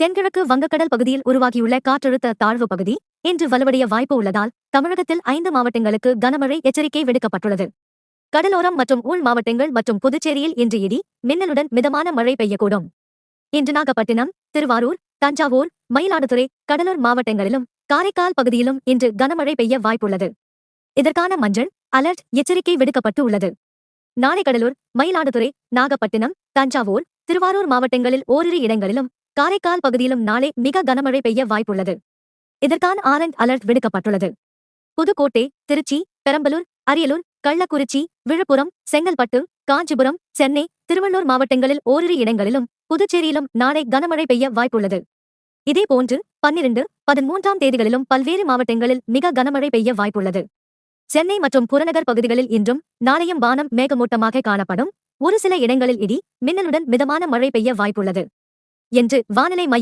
தென்கிழக்கு வங்கக்கடல் பகுதியில் உருவாகியுள்ள காற்றழுத்த தாழ்வு பகுதி இன்று வலுவடைய வாய்ப்பு உள்ளதால் தமிழகத்தில் ஐந்து மாவட்டங்களுக்கு கனமழை எச்சரிக்கை விடுக்கப்பட்டுள்ளது. கடலோரம் மற்றும் உள் மாவட்டங்கள் மற்றும் புதுச்சேரியில் இன்று இடி மின்னலுடன் மிதமான மழை பெய்யக்கூடும். இன்று நாகப்பட்டினம் திருவாரூர் தஞ்சாவூர் மயிலாடுதுறை கடலூர் மாவட்டங்களிலும் காரைக்கால் பகுதியிலும் இன்று கனமழை பெய்ய வாய்ப்புள்ளது. இதற்கான மஞ்சள் அலர்ட் எச்சரிக்கை விடுக்கப்பட்டு உள்ளது. நாளை கடலூர் மயிலாடுதுறை நாகப்பட்டினம் தஞ்சாவூர் திருவாரூர் மாவட்டங்களில் ஓரிரு இடங்களிலும் காரைக்கால் பகுதியிலும் நாளை மிக கனமழை பெய்ய வாய்ப்புள்ளது. இதற்கான ஆரஞ்ச் அலர்ட் விடுக்கப்பட்டுள்ளது. புதுக்கோட்டை திருச்சி பெரம்பலூர் அரியலூர் கள்ளக்குறிச்சி விழுப்புரம் செங்கல்பட்டு காஞ்சிபுரம் சென்னை திருவள்ளூர் மாவட்டங்களில் ஓரிரு இடங்களிலும் புதுச்சேரியிலும் நாளை கனமழை பெய்ய வாய்ப்புள்ளது. இதேபோன்று பன்னிரண்டு பதிமூன்றாம் தேதிகளிலும் பல்வேறு மாவட்டங்களில் மிக கனமழை பெய்ய வாய்ப்புள்ளது. சென்னை மற்றும் புறநகர் பகுதிகளில் இன்றும் நாளையும் வானம் மேகமூட்டமாக காணப்படும். ஒரு சில இடங்களில் இடி மின்னலுடன் மிதமான மழை பெய்ய வாய்ப்புள்ளது. என்று வானிலை மையம்